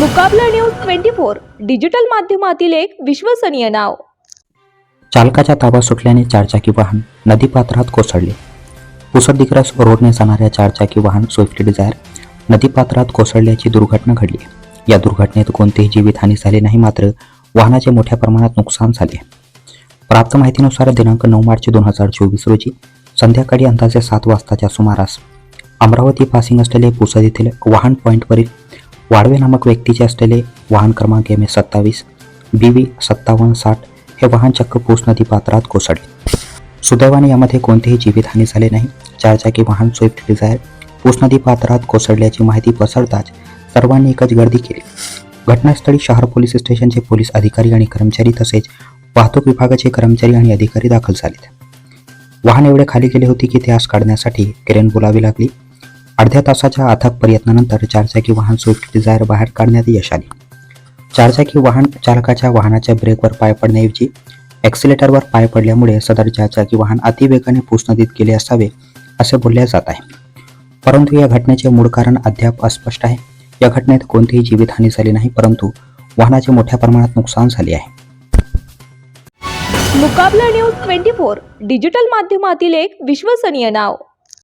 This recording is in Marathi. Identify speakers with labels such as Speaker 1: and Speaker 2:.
Speaker 1: Mukabla news twenty four digital माध्यमातील एक विश्वसनीय नाव.
Speaker 2: चालकाच्या ताबा सुटल्याने चारचाकी वाहन नदीपात्रात कोसळले. पुसडदिग्रस रोडने जाणाऱ्या चारचाकी वाहन स्विफ्ट डिझायर नदीपात्रात कोसळल्याची दुर्घटना घडली. या दुर्घटनेत कोणतेही जीवितहानी झाली नाही मात्र वाहनाचे मोठ्या प्रमाणात नुकसान झाले. प्राप्त माहितीनुसार दिनांक नऊ मार्च दोन हजार चोवीस रोजी संध्याकाळी अंदाजे सात वाजताच्या सुमारास अमरावती पासिंग असलेले पुसद येथील वाहन पॉईंटवरील वाडवे नामक व्यक्तीचे असलेले वाहन क्रमांक एम एस सत्तावीस बी व्ही सत्तावन्न साठ हे वाहन चक्क पूस नदी पात्रात कोसळले. सुदैवाने यामध्ये कोणतेही जीवितहानी झाले नाही. चारचाकी वाहन स्विफ्ट डिझायर पूस नदी पात्रात कोसळल्याची माहिती पसरताच सर्वांनी एकच गर्दी केली. घटनास्थळी शहर पोलीस स्टेशनचे पोलीस अधिकारी आणि कर्मचारी तसेच वाहतूक विभागाचे कर्मचारी आणि अधिकारी दाखल झालेत. वाहन एवढे खाली गेले होते की ते आस काढण्यासाठी क्रेन बोलावी लागली. अर्ध्या तासाच्या अथक प्रयत्नानंतर चारचाकी वाहन स्विफ्ट डिझायर बाहेर काढण्यात यश आले. चारचाकी वाहन चालकाच्या वाहनाच्या ब्रेकवर पाय पडण्याऐवजी ॲक्सिलेटरवर पाय पडल्यामुळे सदर चारचाकी वाहन अतिवेगाने पूस नदीत गेले असावे असे बोलले जात आहे. परंतु या घटनेचे मूळ कारण अद्याप अस्पष्ट आहे. या घटनेत कोणतीही जीवितहानी झाली नाही परंतु वाहनाचे मोठ्या प्रमाणात नुकसान झाले आहे.
Speaker 1: Mukabla news twenty four digital माध्यमातील एक विश्वसनीय नाव.